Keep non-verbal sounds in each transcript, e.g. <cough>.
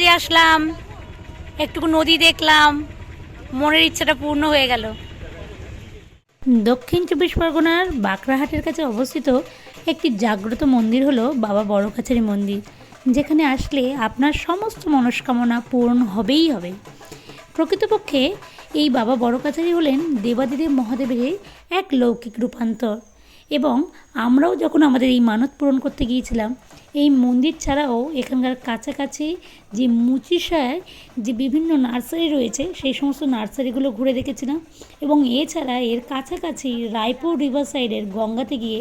কাছারি আসলাম, একটুকু নদী দেখলাম, মনের ইচ্ছাটা পূর্ণ হয়ে গেল। দক্ষিণ চব্বিশ পরগনার বাঁকড়াহাটের কাছে অবস্থিত একটি জাগ্রত মন্দির হলো বাবা বড় কাছারি মন্দির, যেখানে আসলে আপনার সমস্ত মনস্কামনা পূরণ হবেই হবে। প্রকৃতপক্ষে এই বাবা বড় কাছারি হলেন দেবাদিদেব মহাদেবের এক লৌকিক রূপান্তর এবং আমরাও যখন আমাদের এই মানত পূরণ করতে গিয়েছিলাম এই মন্দির ছাড়াও এখানকার কাছাকাছি যে মুচিসায় যে বিভিন্ন নার্সারি রয়েছে, সেই সমস্ত নার্সারিগুলো ঘুরে দেখেছিলাম। এবং এছাড়া এর কাছাকাছি রায়পুর রিভার সাইডের গঙ্গাতে গিয়ে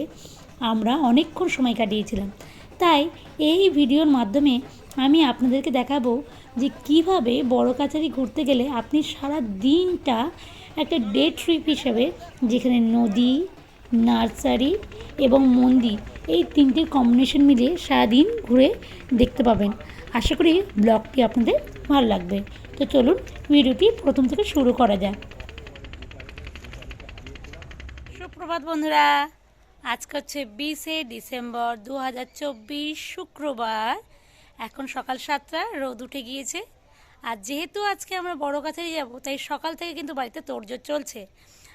আমরা অনেকক্ষণ সময় কাটিয়েছিলাম। তাই এই ভিডিওর মাধ্যমে আমি আপনাদেরকে দেখাবো যে কীভাবে বড় কাছারি ঘুরতে গেলে আপনি সারা দিনটা একটা ডে ট্রিপ হিসেবে যেখানে নদী নার্সারি এবং মন্দির। এই তিনটির কম্বিনেশন মিলিয়ে সারাদিন ঘুরে দেখতে পাবেন। আশা করি ব্লগটি আপনাদের ভালো লাগবে। তো চলুন ভিডিওটি প্রথম থেকে শুরু করা যাক। সুপ্রভাত বন্ধুরা, আজকে হচ্ছে বিশে ডিসেম্বর দু হাজার চব্বিশ শুক্রবার। এখন সকাল সাতটা, রোদ উঠে গিয়েছে। আর যেহেতু আজকে আমরা বড় কাছেই যাব, তাই সকাল থেকে কিন্তু বাড়িতে তোড়জোড় চলছে।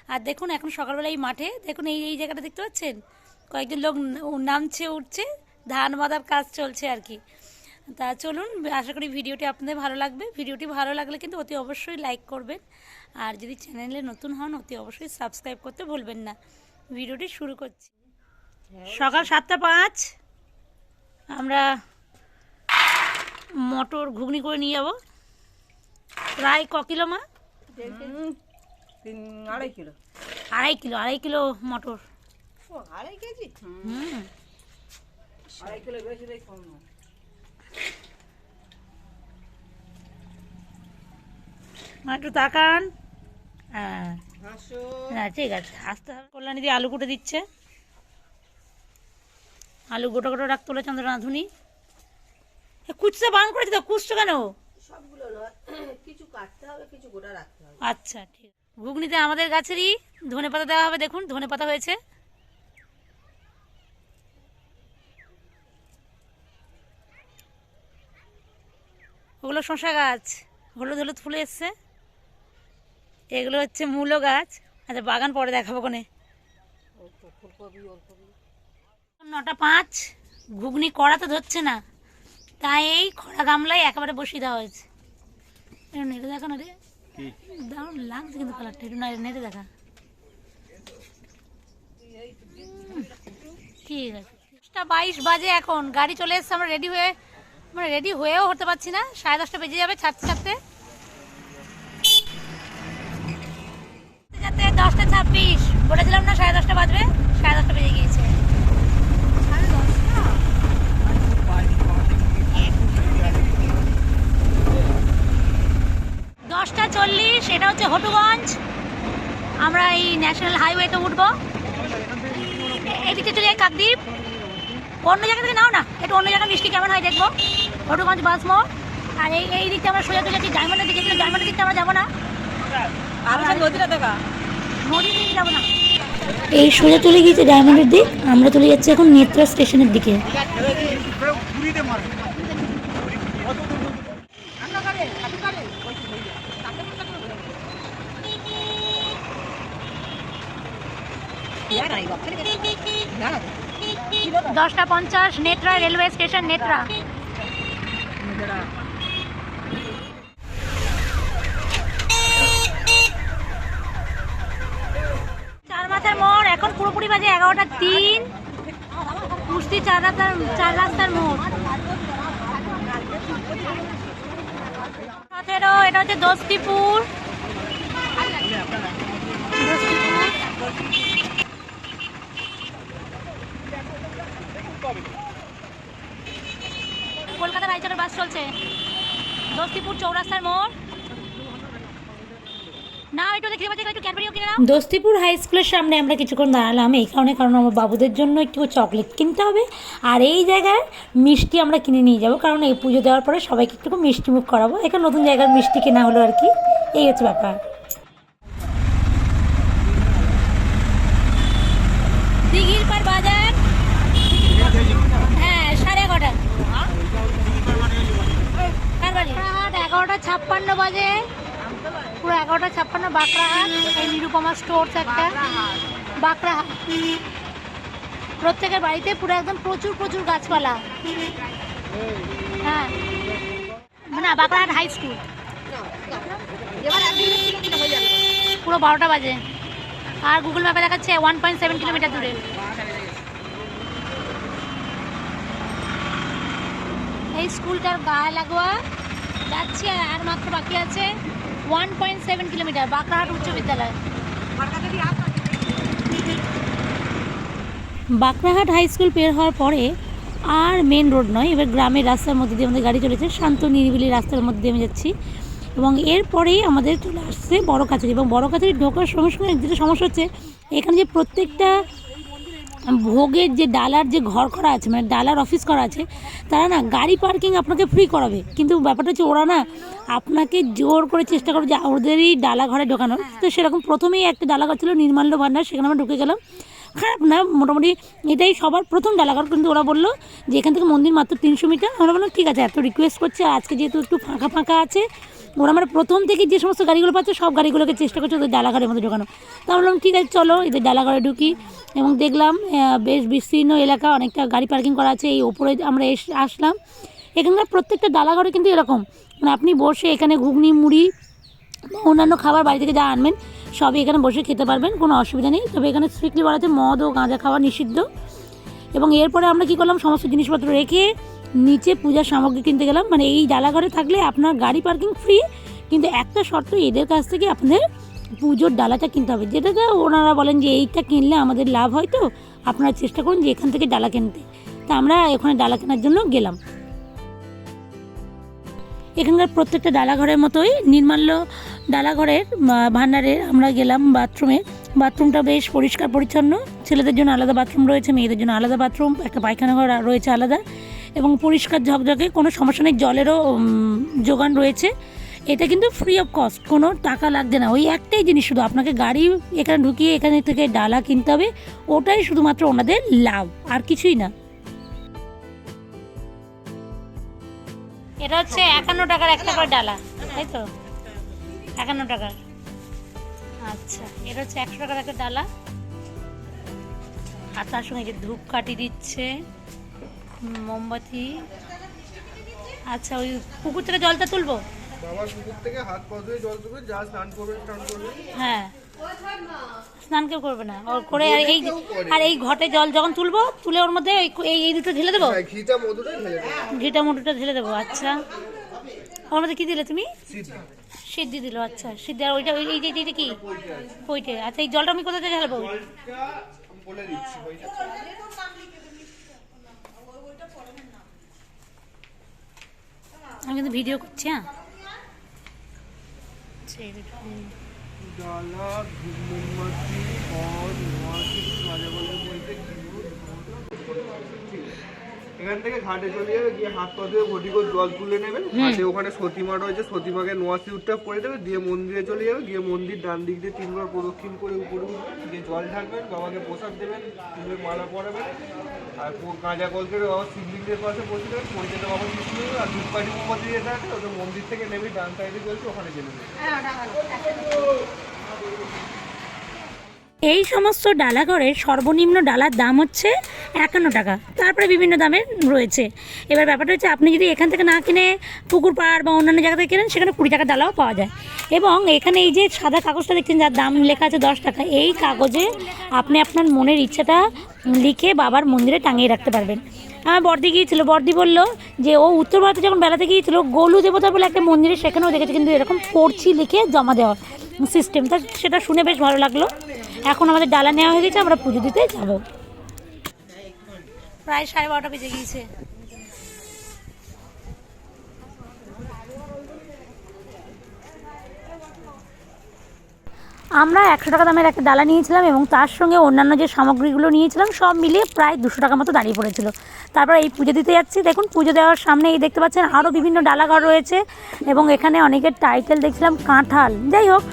আর দেখুন, এখন সকালবেলা এই মাঠে, দেখুন এই এই জায়গাটা দেখতে পাচ্ছেন? কয়েকজন লোক নামছে, উঠছে, ধান বাঁধার কাজ চলছে আর কি। তা চলুন, আশা করি ভিডিওটি আপনাদের ভালো লাগবে। ভিডিওটি ভালো লাগলে কিন্তু অতি অবশ্যই লাইক করবেন। আর যদি চ্যানেলে নতুন হন, অতি অবশ্যই সাবস্ক্রাইব করতে ভুলবেন না। ভিডিওটি শুরু করছি। সকাল সাতটা পাঁচ। আমরা মটর ঘুগনি করে নিয়ে যাব। প্রায় ক কিলো মা? তিন আড়াই কিলো। আড়াই কিলো আড়াই কিলো মটর। আড়াই কেজি? হুম। আড়াই কিলো বেশি দেয় কম না একটু তাকান। হ্যাঁ। হ্যাঁ ঠিক আছে। আস্তে কল্যাণী দিয়ে আলু কুটে দিচ্ছে। আলু গোটা গোটা রাখতে হলে চন্দ্র রাঁধুনি এ, কুচতে বান করেছি তো কুচছো কেন? সবগুলো কিছু কাটতে হবে কিছু গোটা রাখতে হবে। আচ্ছা ঠিক ঘুগনিতে আমাদের গাছেরই। ধনে পাতা দেওয়া হবে, দেখুন, ধনে পাতা হয়েছে। ওগুলো শশা গাছ, হলুদ হলুদ ফুলে এসছে। এগুলো হচ্ছে মূলো গাছ। আচ্ছা বাগান পরে দেখাবো কোনে নটা পাঁচ, ঘুগনি কড়া তো ধরছে না। তাই এই খরা গামলায় একেবারে বসিয়ে দেওয়া হয়েছে। নেড়ে দেখা না রে। দারুণ লাগছে কিন্তু কালারটা একটু নেড়ে নেড়ে দেখা। ঠিক আছে। দশটা বাইশ বাজে এখন, গাড়ি চলে এসছে, আমরা রেডি হয়ে আমরা রেডি হয়েও হতে পারছি না, সাড়ে দশটা বেজে যাবে ছাড়তে ছাড়তে। যাতে দশটা ছাব্বিশ, বলেছিলাম না সাড়ে দশটা বাজবে, সাড়ে দশটা বেজে গিয়েছে দশটা এটা হচ্ছে হটুগঞ্জ। আমরা এই ন্যাশনাল হাইওয়েতে উঠবো। এদিকে চলে যাই কাকদ্বীপ। অন্য জায়গা থেকে নাও না একটু অন্য জায়গায় মিষ্টি কেমন হয় দেখব। হটুগঞ্জ বাস মোড়। আর এই এই দিকটা আমরা সোজা চলে যাচ্ছি ডায়মন্ডের দিকে। কিন্তু ডায়মন্ডের দিকটা আমরা যাব না। আর নদীটা দেখা। নদীর দিকে যাব না। এই সোজা চলে গিয়েছে ডায়মন্ডের দিক। আমরা চলে যাচ্ছি এখন নেত্রা স্টেশনের দিকে। দশটা পঞ্চাশ, নেত্রা, রেলওয়ে স্টেশন, নেত্রা। চার মাথার মোড়, এখন পুরোপুরি বাজে এগারোটা তিন। কুস্তি চার রাস্তার চার রাস্তার মোড়। সতেরো এটা হচ্ছে দস্তিপুর। দস্তিপুর। কলকাতা রায়চরের বাস চলছে। দস্তিপুর চৌরাস্তার মোড়। দস্তিপুর হাই স্কুলের সামনে আমরা কিছুক্ষণ দাঁড়ালাম, এই কারণে কারণ আমার বাবুদের জন্য একটু চকলেট কিনতে হবে। আর এই জায়গায় মিষ্টি আমরা কিনে নিয়ে যাব, কারণ এই পুজো দেওয়ার পরে সবাইকে একটু মিষ্টি মুখ করাবো। এখানে নতুন জায়গার মিষ্টি কেনা হলো আর কি, এই হচ্ছে ব্যাপার দিঘির পার বাজার হ্যাঁ সাড়ে এগারোটা কার বাঁকড়াহাট এগারোটা ছাপ্পান্ন বাজে। পুরো এগারোটা ছাপ্পান্ন বাঁকড়াহাট এই নিরুপমা স্টোর একটা। বাঁকড়াহাট প্রত্যেকের বাড়িতে পুরো একদম প্রচুর প্রচুর গাছপালা। হ্যাঁ। না বাঁকড়াহাট হাই স্কুল পুরো বারোটা বাজে। আর গুগল ম্যাপে দেখাচ্ছে ওয়ান পয়েন্ট সেভেন কিলোমিটার দূরে। এই স্কুলটার গায়ে লাগোয়া যাচ্ছি, আর মাত্র বাকি আছে one point seven kilometre Bankrahat উচ্চ বিদ্যালয়। বাঁকড়াহাট হাই স্কুল পের হওয়ার পরে আর মেন রোড নয়, এবার গ্রামের রাস্তার মধ্যে দিয়ে আমাদের গাড়ি চলেছে, শান্ত, নিরিবিলি রাস্তার মধ্যে দিয়ে আমি যাচ্ছি। এবং এরপরেই আমাদের চলে আসছে বড় কাছারি এবং বড় কাছারি ঢোকার সঙ্গে সঙ্গে যেটা সমস্যা হচ্ছে, এখানে যে প্রত্যেকটা ভোগের যে ডালার যে ঘর করা আছে মানে ডালার অফিস করা আছে, তারা না গাড়ি পার্কিং আপনাকে ফ্রি করাবে। কিন্তু ব্যাপারটা হচ্ছে ওরা না আপনাকে জোর করে চেষ্টা করবে যে ওদেরই ডালা ঘরে ঢোকানোর। তো সেরকম প্রথমেই একটা ডালা ঘর ছিল, নির্মাল্য ভান্ডার, সেখানে আমরা ঢুকে গেলাম। খারাপ না, মোটামুটি এটাই সবার প্রথম ডালাঘর কিন্তু ওরা বলল যে এখান থেকে মন্দির মাত্র তিনশো মিটার। আমরা বললাম, ঠিক আছে, এত রিকোয়েস্ট করছে, আজকে যেহেতু একটু ফাঁকা ফাঁকা আছে ওরা আমরা প্রথম থেকে যে সমস্ত গাড়িগুলো পাচ্ছে, সব গাড়িগুলোকে চেষ্টা করছে ওদের ডালাঘরের মধ্যে ঢোকানো। তা বললাম, ঠিক আছে, চলো এদের ডালাঘরে ঢুকি। এবং দেখলাম বেশ বিস্তীর্ণ এলাকা, অনেকটা গাড়ি পার্কিং করা আছে, এই ওপরে আমরা এস, আসলাম। এখানকার প্রত্যেকটা ডালাঘরে কিন্তু এরকম। মানে আপনি বসে এখানে ঘুগনি, মুড়ি, অন্যান্য খাবার বাড়ি থেকে যা আনবেন, সবই এখানে বসে খেতে পারবেন, কোনো অসুবিধা নেই। তবে এখানে স্ট্রিক্টলি বলা আছে মদ ও গাঁজা খাওয়া নিষিদ্ধ। এবং এরপরে আমরা কী করলাম, সমস্ত জিনিসপত্র রেখে নিচে পূজার সামগ্রী কিনতে গেলাম। মানে এই ডালাঘরে থাকলে আপনার গাড়ি পার্কিং ফ্রি কিন্তু একটা শর্ত এদের কাছ থেকে আপনাদের পুজোর ডালাটা কিনতে হবে। যেটাতে ওনারা বলেন যে এইটা কিনলে আমাদের লাভ হয় তো? আপনারা চেষ্টা করুন যে এখান থেকে ডালা কিনতে। তা আমরা ওখানে ডালা কেনার জন্য গেলাম। এখানকার প্রত্যেকটা ডালাঘরের মতোই নির্মাল্য ডালাঘরের আহ, ভাণ্ডারের আমরা গেলাম বাথরুমে। বাথরুমটা বেশ পরিষ্কার পরিচ্ছন্ন। ছেলেদের জন্য আলাদা বাথরুম রয়েছে মেয়েদের জন্য আলাদা বাথরুম একটা পায়খানা ঘর রয়েছে আলাদা। এবং পরিষ্কার ঝকঝকে, কোনো সমস্যা নেই, জলেরও যোগান রয়েছে। এটা কিন্তু ফ্রি অফ কস্ট কোনো টাকা লাগছে না। ওই একটাই জিনিস শুধু, আপনাকে গাড়ি এখানে ঢুকিয়ে এখানে থেকে ডালা কিনতে হবে, ওটাই শুধুমাত্র ওনাদের লাভ, আর কিছুই না। এটা হচ্ছে একান্ন টাকার একটা করে ডালা, তাই তো? একান্ন টাকার। আচ্ছা এটা হচ্ছে একশো টাকার একটা ডালা। আর তার সঙ্গে যে ধূপকাঠি দিচ্ছে। মোমবাতি। আচ্ছা ওই পুকুর থেকে জলটা তুলবো? বাবার পুকুর থেকে হাত পা ধুয়ে জল তুলবে যা স্নান করবে স্নান করবে। হ্যাঁ। স্নান কেউ করবে না। ওর করে আর এই আর এই ঘটে জল যখন তুলবো তুলে ওর মধ্যে এই এই দুটো ঢেলে দেবো? হ্যাঁ, ঘিটা মধুটা ঢেলে দেবে। ঘিটা মুটুটা ঢেলে দেবো আচ্ছা। ওর মধ্যে কি দিলে তুমি? সিদ্ধি। দিল আচ্ছা। সিদ্ধি আর ওইটা ওই এই যে এইটা কি? ওইটা আচ্ছা এই জলটা আমি কোথা থেকে ঢালবো? বলে দিচ্ছি আমি কিন্তু ভিডিও করছি হ্যাঁ। ডালা এখান থেকে ঘাটে চলে যাবে গিয়ে হাত পা ধুয়ে ঘটি করে জল তুলে নেবেন ঘাটে ওখানে সতীমা রয়েছে সতীমাকে নোয়া সিউরটা করে দেবে দিয়ে মন্দিরে চলে যাবে গিয়ে মন্দির ডান দিক দিয়ে তিনবার প্রদক্ষিণ করে উপরে উঠবেন দিয়ে জল ঢালবেন বাবাকে প্রসাদ দেবেন ফুলের মালা পরাবেন আর গাঁজা কল করে বাবা শিবলিঙ্গের পাশে বসে দেবেন পরিচয়টা বাবা কিছু নেবে আর ধূপকাঠি মোমবাতি যেটা আছে ওটা মন্দির থেকে নেবে ডান সাইডে চলছে ওখানে চলে যাবে এই সমস্ত ডালাঘরের সর্বনিম্ন ডালার দাম হচ্ছে একান্ন টাকা। তারপরে বিভিন্ন দামের রয়েছে। এবার ব্যাপারটা হচ্ছে, আপনি যদি এখান থেকে না কিনে পুকুর পাড় বা অন্যান্য জায়গা থেকে কেনেন, সেখানে কুড়ি টাকা ডালাও পাওয়া যায়। এবং এখানে এই যে সাদা কাগজটা দেখছেন, যার দাম লেখা আছে দশ টাকা, এই কাগজে আপনি আপনার মনের ইচ্ছাটা লিখে বাবার মন্দিরে টাঙিয়ে রাখতে পারবেন। আমার বর্দি গিয়েছিল, বর্দি বলল যে, ও উত্তর ভারতে যখন বেড়াতে গিয়েছিল, গোলু দেবতা বলে একটা মন্দিরে সেখানেও দেখেছে, কিন্তু এরকম পড়ছি লিখে জমা দেওয়া। সিস্টেম তা সেটা শুনে বেশ ভালো লাগল। এখন আমাদের ডালা নেওয়া হয়ে গেছে, আমরা পুজো দিতে যাব। প্রায় সাড়ে বারোটা বেজে গিয়েছে। আমরা একশো টাকা দামের একটা ডালা নিয়েছিলাম এবং তার সঙ্গে অন্যান্য যে সামগ্রীগুলো নিয়েছিলাম, সব মিলিয়ে প্রায় দুশো টাকা মতো দাঁড়িয়ে পড়েছিল। তারপর এই পুজো দিতে যাচ্ছি। দেখুন, পুজো দেওয়ার সামনে এই দেখতে পাচ্ছেন আরও বিভিন্ন ডালাঘর রয়েছে এবং এখানে অনেকের টাইটেল দেখছিলাম, কাঁঠাল। যাই হোক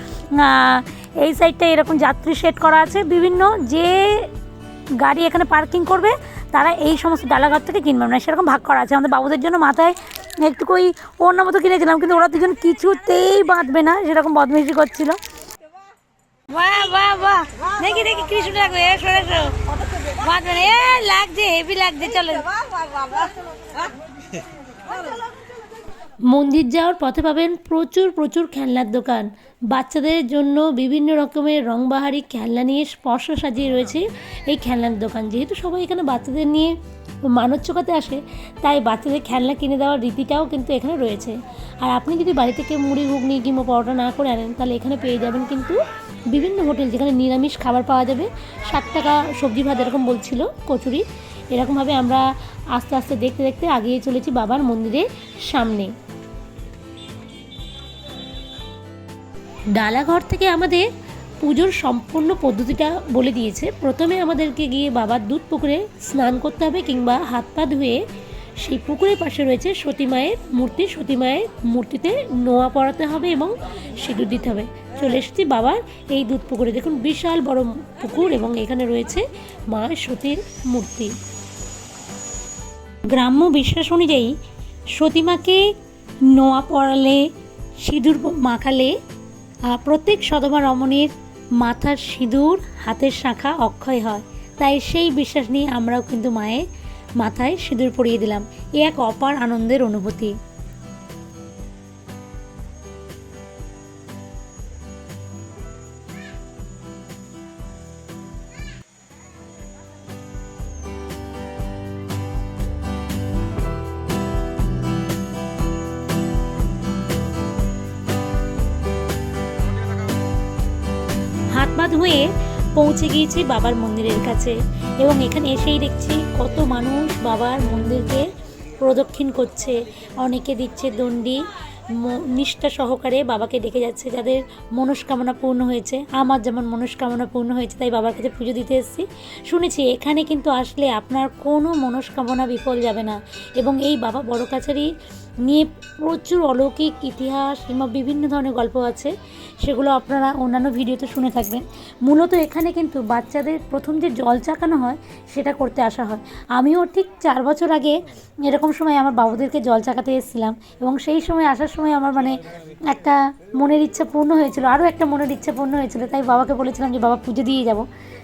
এই সাইডটা এরকম যাত্রী সেট করা আছে। বিভিন্ন যে গাড়ি এখানে পার্কিং করবে, তারা এই সমস্ত ডালাঘর থেকে কিনবে। না সেরকম ভাগ করা আছে। আমাদের বাবুদের জন্য মাথায় একটু ওই অন্য মতো কিনেছিলাম, কিন্তু ওরা দুজন কিছুতেই বাঁধবে না, সেরকম বদমেশি করছিল। বাহ বাহ বাহ। দেখি দেখি, কৃষ্ণ লাগবে বাঁধবে এ, লাগছে হেভি লাগছে, চলো। মন্দির যাওয়ার পথে পাবেন প্রচুর প্রচুর খেলনার দোকান। বাচ্চাদের জন্য বিভিন্ন রকমের রংবাহারি খেলনা নিয়ে স্পর্শ সাজিয়ে রয়েছে এই খেলনার দোকান। যেহেতু সবাই এখানে বাচ্চাদের নিয়ে মানত চোকাতে আসে, তাই বাচ্চাদের খেলনা কিনে দেওয়ার রীতিটাও কিন্তু এখানে রয়েছে। আর আপনি যদি বাড়ি থেকে মুড়ি, ঘুগনি কিংবা পরোটা না করে আনেন, তাহলে এখানে পেয়ে যাবেন কিন্তু বিভিন্ন হোটেল যেখানে নিরামিষ খাবার পাওয়া যাবে। ষাট টাকা সবজি ভাত এরকম বলছিল, কচুরি। এরকমভাবে আমরা আস্তে আস্তে দেখতে দেখতে আগিয়ে চলেছি বাবার মন্দিরের সামনে। ডালাঘর থেকে আমাদের পুজোর সম্পূর্ণ পদ্ধতিটা বলে দিয়েছে। প্রথমে আমাদেরকে গিয়ে বাবার দুধ পুকুরে স্নান করতে হবে কিংবা হাত পা ধুয়ে সেই পুকুরের পাশে রয়েছে সতী মায়ের মূর্তি। সতী মায়ের মূর্তিতে নোয়া পরাতে হবে এবং সিঁদুর দিতে হবে। চলে এসেছি বাবার এই দুধ পুকুরে। দেখুন, বিশাল বড় পুকুর এবং এখানে রয়েছে মা সতীর মূর্তি। গ্রাম্য বিশ্বাস অনুযায়ী সতীমাকে নোয়া পড়ালে সিঁদুর মাখালে প্রত্যেক সদমা রমণীর মাথার সিঁদুর, হাতের শাখা অক্ষয় হয়। তাই সেই বিশ্বাস নিয়ে আমরাও কিন্তু মায়ের মাথায় সিঁদুর পরিয়ে দিলাম। এ এক অপার আনন্দের অনুভূতি। হাত পা ধুয়ে পৌঁছে গিয়েছি বাবার মন্দিরের কাছে এবং এখানে এসেই দেখছি কত মানুষ বাবার মন্দিরকে প্রদক্ষিণ করছে। অনেকে দিচ্ছে দণ্ডি নিষ্ঠা সহকারে বাবাকে ডেকে যাচ্ছে যাদের মনস্কামনা পূর্ণ হয়েছে। আমার যেমন মনস্কামনা পূর্ণ হয়েছে, তাই বাবার কাছে পুজো দিতে এসেছি। শুনেছি, এখানে কিন্তু আসলে আপনার কোনো মনস্কামনা বিফল যাবে না এবং এই বাবা বড় কাছারি নিয়ে প্রচুর অলৌকিক ইতিহাস কিংবা বিভিন্ন ধরনের গল্প আছে, সেগুলো আপনারা অন্যান্য ভিডিওতে শুনে থাকবেন। মূলত এখানে কিন্তু বাচ্চাদের প্রথম যে জল চাকানো হয়, সেটা করতে আসা হয়। আমিও ঠিক চার বছর আগে এরকম সময় আমার বাবুদেরকে জল চাকাতে এসেছিলাম এবং সেই সময় আসার সময় আমার মানে একটা মনের ইচ্ছা পূর্ণ হয়েছিল, আরও একটা মনের ইচ্ছা পূর্ণ হয়েছিল। তাই বাবাকে বলেছিলাম যে, বাবা, পুজো দিয়ে যাব।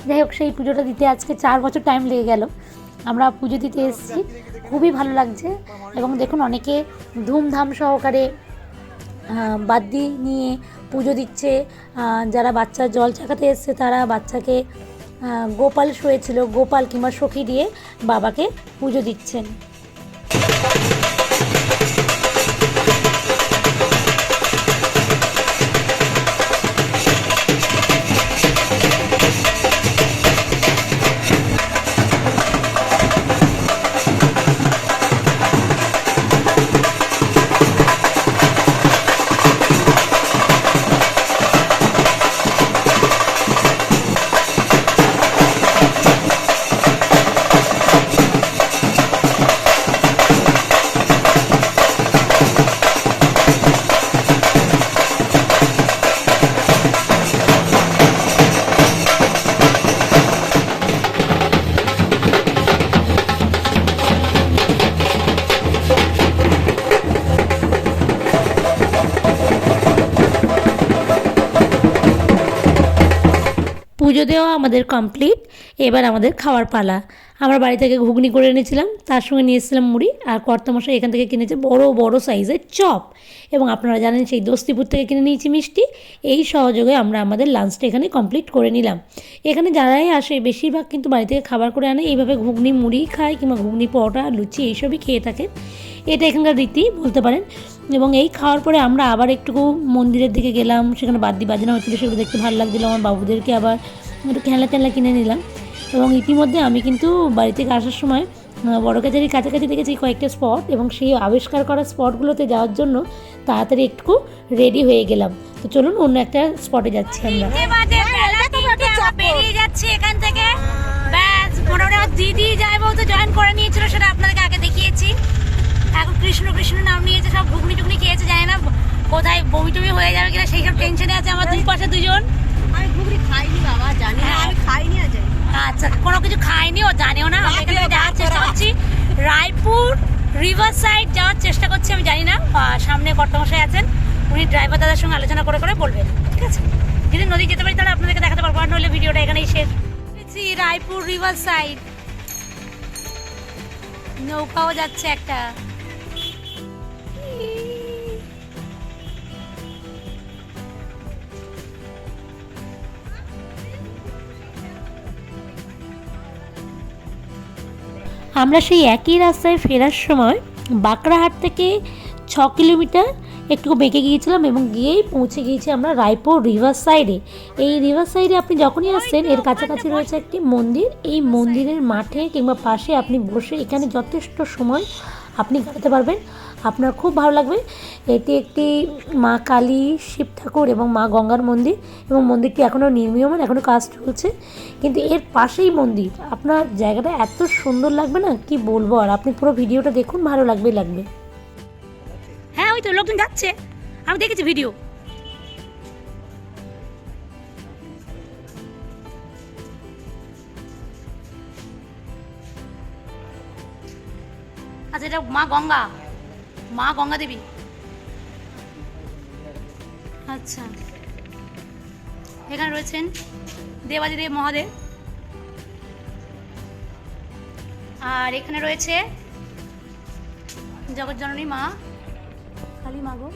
যাই হোক, সেই পুজোটা দিতে আজকে চার বছর টাইম লেগে গেল। আমরা পুজো দিতে এসেছি। খুবই ভালো লাগছে এবং দেখুন অনেকে ধুমধাম সহকারে বাদ্যি নিয়ে পুজো দিচ্ছে। যারা বাচ্চা জল চাকাতে এসছে তারা বাচ্চাকে গোপাল শুয়েছিল, গোপাল কিংবা সখী দিয়ে বাবাকে পুজো দিচ্ছেন। আমাদের কমপ্লিট এবার আমাদের খাওয়ার পালা। আমরা বাড়ি থেকে ঘুগনি করে এনেছিলাম, তার সঙ্গে নিয়ে এসেছিলাম মুড়ি আর কর্তামশাই এখান থেকে কিনেছে বড় বড় সাইজের চপ। এবং আপনারা জানেন সেই দস্তিপুর থেকে কিনে নিয়েছি মিষ্টি। এই সহযোগে আমরা আমাদের লাঞ্চটা এখানে কমপ্লিট করে নিলাম। এখানে যারাই আসে, বেশিরভাগ কিন্তু বাড়ি থেকে খাবার করে আনে। এইভাবে ঘুগনি, মুড়ি খায় কিংবা ঘুগনি, পরোটা, লুচি এইসবই খেয়ে থাকে। এটা এখানকার রীতি বলতে পারেন। এবং এই খাওয়ার পরে আমরা আবার একটু মন্দিরের দিকে গেলাম। সেখানে বাদ্যি বাজনা হচ্ছিল সেগুলো দেখতে ভালো লাগছিল আমার বাবুদেরকে আবার। একটু খেলনা টেলনা কিনে নিলাম। এবং ইতিমধ্যে আমি কিন্তু বাড়ি থেকে আসার সময় বড় কাছারির কাছাকাছি দেখেছি কয়েকটা স্পট এবং সেই আবিষ্কার করা স্পটগুলোতে যাওয়ার জন্য তাড়াতাড়ি একটু রেডি হয়ে গেলাম। তো চলুন অন্য একটা স্পটে যাচ্ছি আমরা। এখান থেকে। দিদি যাই বলতে জয়েন করে নিয়েছিল সেটা আপনাদেরকে আগে দেখিয়েছি। এখন কৃষ্ণ কৃষ্ণ নাম নিয়েছে, সব ঘুগনি টুগনি খেয়েছে, জানি না কোথায় বমি টমি হয়ে যাবে কিনা, সেই সব টেনশনে আছে আমার দুই পাশে দুজন। আমি ঘুগনি খাইনি বাবা জানি না আমি খাইনি আজ। আচ্ছা কোনো কিছু খাইনি ও জানেও না আমি এখানে যাওয়ার চেষ্টা করছি। রায়পুর রিভার সাইড যাওয়ার চেষ্টা করছি আমি জানি না। সামনে কর্তমশাই আছেন উনি ড্রাইভার দাদার সঙ্গে আলোচনা করে করে বলবেন ঠিক আছে? যদি নদী যেতে পারি তাহলে আপনাদেরকে দেখাতে পারব আর নইলে ভিডিওটা এখানেই শেষ। রায়পুর রিভার সাইড নৌকাও যাচ্ছে একটা। আমরা সেই একই রাস্তায় ফেরার সময় বাঁকড়াহাট থেকে ছ কিলোমিটার একটু বেঁকে গিয়েছিলাম এবং গিয়েই পৌঁছে গিয়েছি আমরা রায়পুর রিভার সাইডে। এই রিভার সাইডে আপনি যখনই আসছেন এর কাছাকাছি রয়েছে একটি মন্দির। এই মন্দিরের মাঠে কিংবা পাশে আপনি বসে এখানে যথেষ্ট সময় আপনি কাটাতে পারবেন। আপনার খুব ভালো লাগবে। এটি একটি মা কালী, শিব ঠাকুর এবং মা গঙ্গার মন্দির এবং মন্দিরটি এখনও নির্মীয়মান এখনও কাজ চলছে। কিন্তু এর পাশেই মন্দির, আপনার জায়গাটা এত সুন্দর লাগবে না? কি বলব? আর আপনি পুরো ভিডিওটা দেখুন, ভালো লাগবেই লাগবে। হ্যাঁ ওই তো লোকজন যাচ্ছে। আমি দেখেছি ভিডিও। আচ্ছা এটা মা গঙ্গা। মা গঙ্গা দেবী আচ্ছা। এখানে রয়েছেন দেবাদিদেব মহাদেব। আর এখানে রয়েছে জগৎজননী মা, কালী মা গো।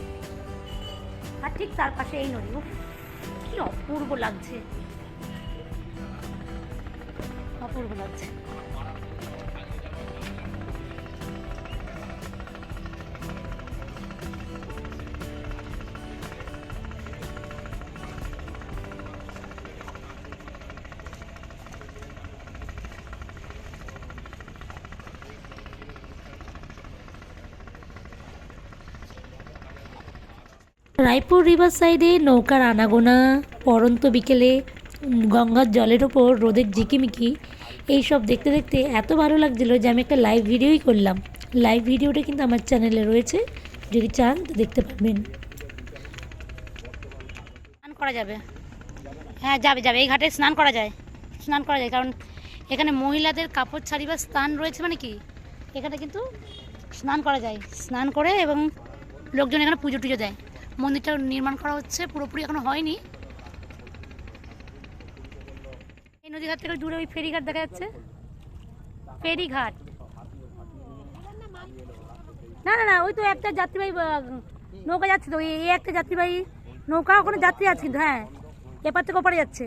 আর ঠিক তার পাশে এই নদী। কি অপূর্ব লাগছে। অপূর্ব লাগছে। রায়পুর রিভার সাইডে নৌকার আনাগোনা পরন্ত বিকেলে গঙ্গার জলের ওপর রোদের ঝিকিমিকি, এইসব দেখতে দেখতে এত ভালো লাগছিল যে আমি একটা লাইভ ভিডিওই করলাম। লাইভ ভিডিওটা কিন্তু আমার চ্যানেলে রয়েছে, যদি চান তো দেখতে পারবেন। স্নান করা যাবে। হ্যাঁ যাবে যাবে। এই ঘাটে স্নান করা যায়। স্নান করা যায়, কারণ এখানে মহিলাদের কাপড় ছাড়িবার স্থান রয়েছে মানে কি? এখানে কিন্তু স্নান করা যায়। স্নান করে এবং লোকজন এখানে পুজো টুজো দেয়। মন্দিরটা নির্মাণ করা হচ্ছে পুরোপুরি এখনও হয়নি। এই নদীঘাট থেকে দূরে ওই ফেরিঘাট দেখা যাচ্ছে। ফেরিঘাট। না না না ওই তো একটা যাত্রীবাহী নৌকা যাচ্ছে তো এই একটা যাত্রীবাহী নৌকা ওখানে যাত্রী আছে কিন্তু হ্যাঁ এপার থেকে ওপারে যাচ্ছে।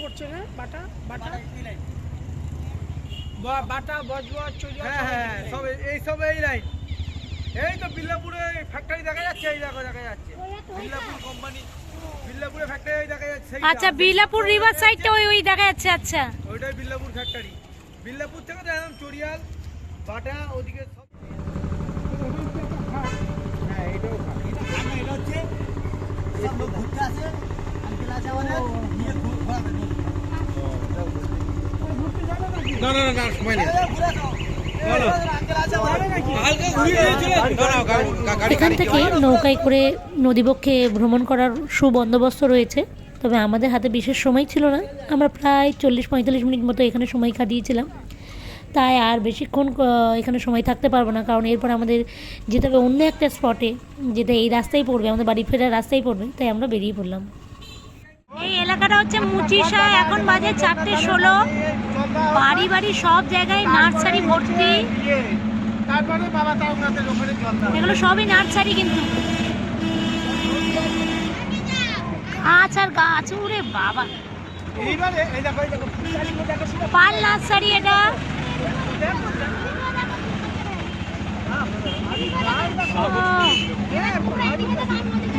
পড়ছে না বাটা বাটা। বাটা বজবজ হ্যাঁ হ্যাঁ সব এই- এই সব এই লাইন এই তো বিল্লাপুরে ফ্যাক্টরি দেখা যাচ্ছে এই দেখো দেখা যাচ্ছে। বিল্লাপুর কোম্পানি বিল্লাপুরে ফ্যাক্টরি দেখা যাচ্ছে আচ্ছা বিলাপুর রিভার সাইডটা ওই ওই দেখা যাচ্ছে আচ্ছা। ওইটাই বিল্লাপুর ফ্যাক্টরি বিল্লাপুর থেকে তো একদম চড়িয়াল বাটা ওদিকে সব হ্যাঁ এটাও খারাপ। না না না না সময় নেই। এখান থেকে নৌকায় করে নদীবক্ষে ভ্রমণ করার সুবন্দোবস্ত রয়েছে, তবে আমাদের হাতে বিশেষ সময় ছিল না। আমরা প্রায় চল্লিশ পঁয়তাল্লিশ মিনিট মতো এখানে সময় কাটিয়েছিলাম। তাই আর বেশিক্ষণ এখানে সময় থাকতে পারব না, কারণ এরপর আমাদের যেতে হবে অন্য একটা স্পটে যেটা এই রাস্তায় পড়বে, আমাদের বাড়ি ফেরার রাস্তায় পড়বে, তাই আমরা বেরিয়ে পড়লাম। এই এলাকাটা হচ্ছে মুচিসা এখন বাজে চারটে ষোলো। বাড়ি বাড়ি সব জায়গায় নার্সারি, ভর্তি। এগুলো সবই নার্সারি কিন্তু। গাছ আর গাছ উরে বাবা। পাল নার্সারি এটা।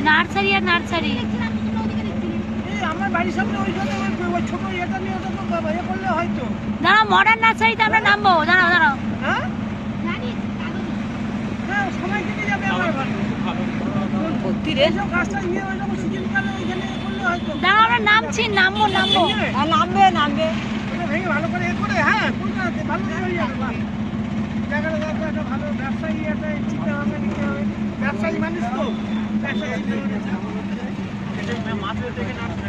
নার্সারি আর নার্সারি। আমার বাড়ির সামনে ওই জন্য ওই- ছোট ইয়েটা নিয়ে ওটা বাবা ইয়ে করলে হয়তো। দাঁড়াও মডার্ন নার্সারিতে আমরা নামবো। দাঁড়াও দাঁড়াও। হ্যাঁ? হ্যাঁ সময় কেটে যাবে আমার এইসব গাছটা নিয়ে ওই রকম শীতকালে ওইখানে ইয়ে করলে হয়তো। দাঁড়াও আমরা নামছি নামবো নামবো। নামবে নামবে। ওটা ভেঙে ভালো করে এ করে হ্যাঁ ভালো হয়ে জায়গাটা দেখো একটা ভালো ব্যবসায়ী একটা চিন্তা ভাবনা নিতে হবে। ব্যবসায়ী মানুষ তো। ব্যবসায়ী দেখো এই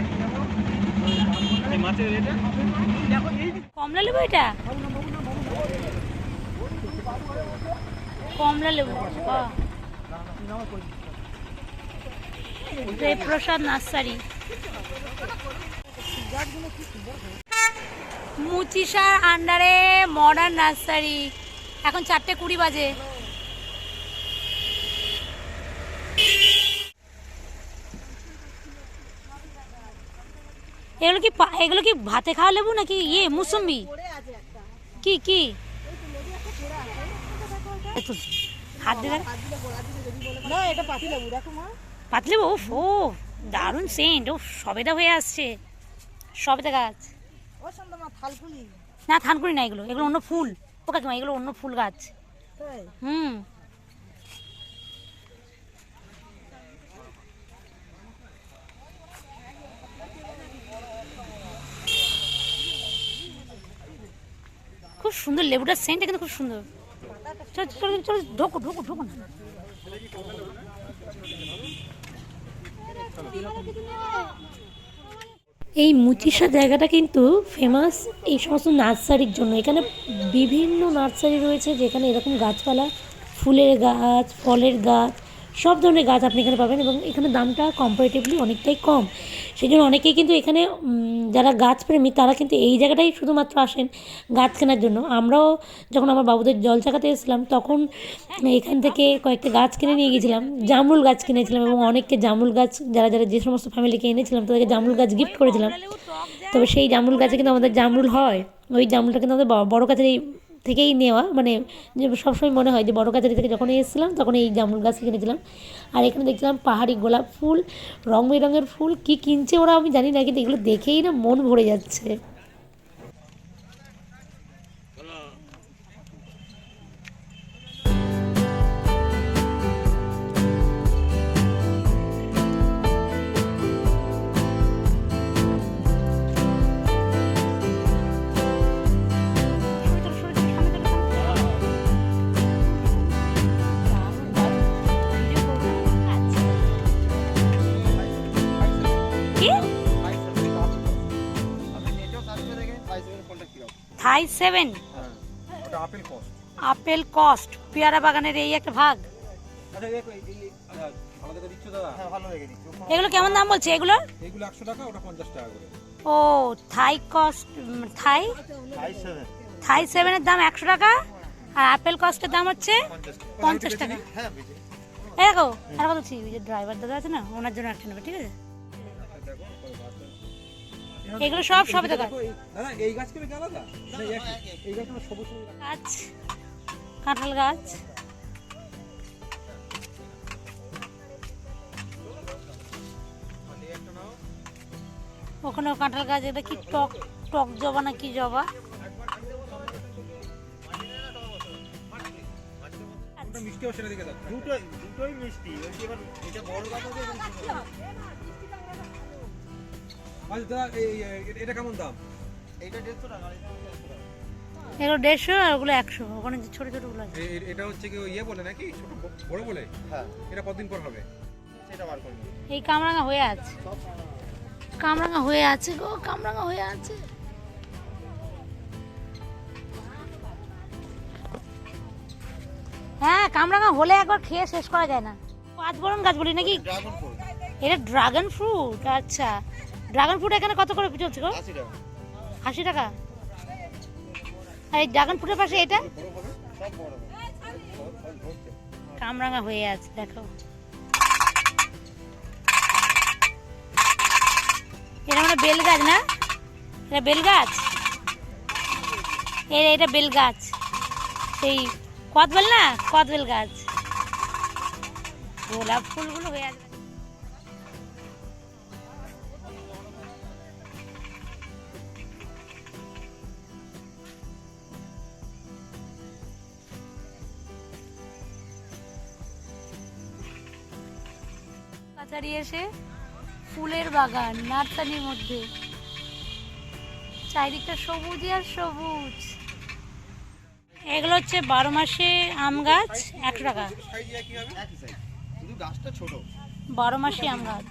কমলা লেবু এটা? কমলা লেবু। দেবপ্রসাদ নার্সারি। মুচিসার আন্ডারে মডার্ন নার্সারি। এখন চারটে কুড়ি বাজে। এগুলো কি এগুলো কি ভাতে খাওয়া লেবু নাকি? ইয়ে মুসম্বি? কি কি? হাত দিয়ে পাতলেবু ও দারুণ সেন্ট ও সবেদা হয়ে আসছে। সবেদা গাছ। না থানকুনি না এগুলো এগুলো অন্য ফুল। ও কাকিমা এগুলো অন্য ফুল গাছ। হুম। সুন্দর লেবুটার সেন্টটা কিন্তু খুব সুন্দর। চলো চলো চলো ঢোকো ঢোকো ঢোকো না। এই মুচিসা জায়গাটা কিন্তু ফেমাস এই সমস্ত নার্সারির জন্য। এখানে বিভিন্ন নার্সারি রয়েছে যেখানে এরকম গাছপালা, ফুলের গাছ, ফলের গাছ, সব ধরনের গাছ আপনি এখানে পাবেন এবং এখানে দামটা কম্পারেটিভলি অনেকটাই কম। সেই জন্য অনেকেই কিন্তু এখানে যারা গাছপ্রেমী তারা কিন্তু এই জায়গাটাই শুধুমাত্র আসেন গাছ কেনার জন্য। আমরাও যখন আমার বাবুদের জল চাকাতে এসেছিলাম, তখন এখান থেকে কয়েকটা গাছ কিনে নিয়ে গেছিলাম জামরুল গাছ কিনেছিলাম এবং অনেককে জামরুল গাছ, যারা যারা যে সমস্ত ফ্যামিলিকে এনেছিলাম, তাদেরকে জামরুল গাছ গিফট করেছিলাম। তবে সেই জামরুল গাছে কিন্তু আমাদের জামরুল হয়। ওই জামরুলটা কিন্তু আমাদের বড়ো গাছের এই থেকেই নেওয়া মানে সবসময় মনে হয় যে বড় গাছের থেকে যখন এসেছিলাম তখন এই জামরুল গাছ কিনেছিলাম আর এখানে দেখছিলাম পাহাড়ি গোলাপ ফুল, রং বেরঙের ফুল, কী কিনছে ওরা আমি জানি না, কিন্তু এগুলো দেখেই না মন ভরে যাচ্ছে। Thai seven. আপেল কস্ট। পেয়ারা বাগানের এই একটা ভাগ। এগুলো কেমন দাম বলছে? এগুলো? ও, থাই কস্ট থাই? থাই সেভেনের দাম একশো টাকা? আর আপেল কস্টের দাম হচ্ছে পঞ্চাশ টাকা। এই দেখো, আর বলছি যে ড্রাইভার দাদা আছে না, ওনার জন্য একটা নেবে, ঠিক আছে? এগুলো সব সব টাকা দাদা এই গাছ কেমন আলাদা? এই গাছ সবুজ সবুজ গাছ। কাঁঠাল গাছ। ওখানেও কাঁঠাল গাছ এটা কি টক টক জবা না কি জবা? মিষ্টি দুটোই দুটোই মিষ্টি। এবার এটা বড় এটা কেমন দাম? এটা টাকা এগুলো দেড়শো আর ওগুলো একশো ওখানে যে ছোটো ছোটোগুলো আছে। এটা হচ্ছে কি ইয়ে বলে নাকি? ছোট বড় বলে? হ্যাঁ। এটা কতদিন পর হবে? সেটা বার এই কামরাঙা হয়ে আছে। কামরাঙা হয়ে আছে। গো কামরাঙা হয়ে আছে। হ্যাঁ কামরাঙা হলে একবার খেয়ে শেষ করা যায় না। পাঁচ বরণ গাছ বলি নাকি এটা ড্রাগন ফ্রুট আচ্ছা। ড্রাগন ফ্রুট এখানে কত করে চলছে গো? আশি টাকা। আর এই ড্রাগন ফ্রুটের পাশে এটা? কামরাঙা হয়ে আছে দেখো। এটা মানে বেল গাছ না? এটা বেল গাছ? এই এটা বেল গাছ। সেই কদবেল না? কদবেল গাছ। গোলাপ ফুলগুলো হয়ে আছে। কাছারি এসে ফুলের বাগান নার্সারির মধ্যে। চারিদিকটা সবুজই আর সবুজ। এগুলো হচ্ছে বারো মাসে আম গাছ একশো টাকা। বারো মাসে আম গাছ।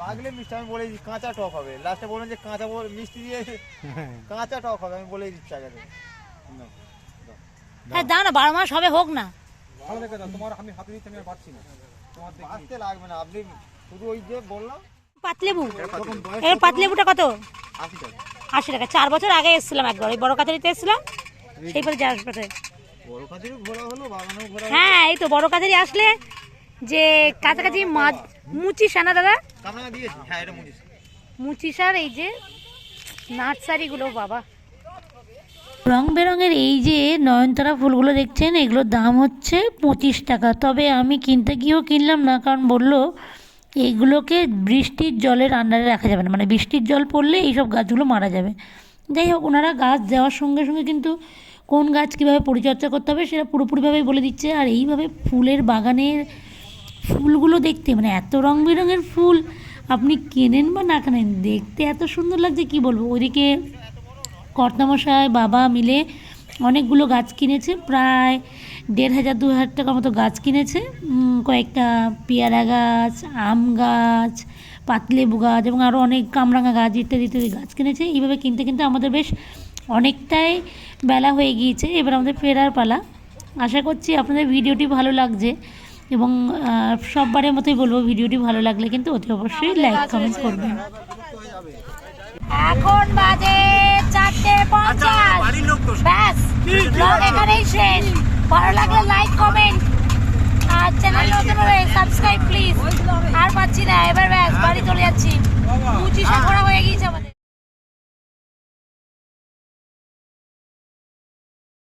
পাগলে মিষ্টি আমি বলে কাঁচা টক হবে। লাস্টে বলবেন যে কাঁচা মিষ্টি দিয়ে <laughs> কাঁচা টক হবে আমি বলে দিচ্ছি আগে। হ্যাঁ দাঁড়া বারো মাস হবে হোক না। ভালো দেখে দাও তোমার আমি হাতে দিচ্ছি আমি আর পাচ্ছি না। তোমার দেখি। আসতে লাগবে না আপনি শুধু ওই যে বললাম। পাতলেবু? এর পাতলেবুটা কত? আশি টাকা। আশি টাকা। চার বছর আগে এসেছিলাম একবার ওই বড় কাছারিতে এসেছিলাম সেই পরে যাওয়ার পথে। হ্যাঁ এই তো বড় কাছারি আসলে যে কাছাকাছি মাছ মুচি সানা দাদা? হ্যাঁ মুচি সার এই যে নার্সারিগুলো বাবা। রং বেরঙের এই যে নয়নতারা ফুলগুলো দেখছেন, এগুলোর দাম হচ্ছে পঁচিশ টাকা। তবে আমি কিনতে গিয়েও কিনলাম না, কারণ বলল এইগুলোকে বৃষ্টির জলের আন্ডারে রাখা যাবে না। মানে বৃষ্টির জল পড়লে এইসব গাছগুলো মারা যাবে। যাই হোক, ওনারা গাছ দেওয়ার সঙ্গে সঙ্গে কিন্তু কোন গাছ কীভাবে পরিচর্যা করতে হবে সেটা পুরোপুরিভাবেই বলে দিচ্ছে। আর এইভাবে ফুলের বাগানের ফুলগুলো দেখতে মানে এত রং বেরঙের ফুল, আপনি কেনেন বা না কেনেন, দেখতে এত সুন্দর লাগছে, কি বলব? ওইদিকে কর্তামশাই বাবা মিলে অনেকগুলো গাছ কিনেছে প্রায় দেড় হাজার দু হাজার টাকার মতো গাছ কিনেছে। কয়েকটা পেয়ারা গাছ আম গাছ পাতলেবু গাছ এবং আরও অনেক কামরাঙা গাছ ইত্যাদি ইত্যাদি গাছ কিনেছে। এইভাবে কিনতে কিনতে আমাদের বেশ অনেকটাই বেলা হয়ে গিয়েছে। এবার আমাদের ফেরার পালা। আশা করছি আপনাদের ভিডিওটি ভালো লাগছে এবং সববারের মতোই বলব ভিডিওটি ভালো লাগলে কিন্তু অতি অবশ্যই লাইক কমেন্ট করবেন। এখন বাজে চারটে পঞ্চাশ। ব্যাস ব্লগ এখানেই শেষ। ভালো লাগলে লাইক কমেন্ট আর চ্যানেল নতুন হলে সাবস্ক্রাইব প্লিজ আর পাচ্ছি না এবার ব্যাস বাড়ি চলে যাচ্ছি। পঁচিশ এখন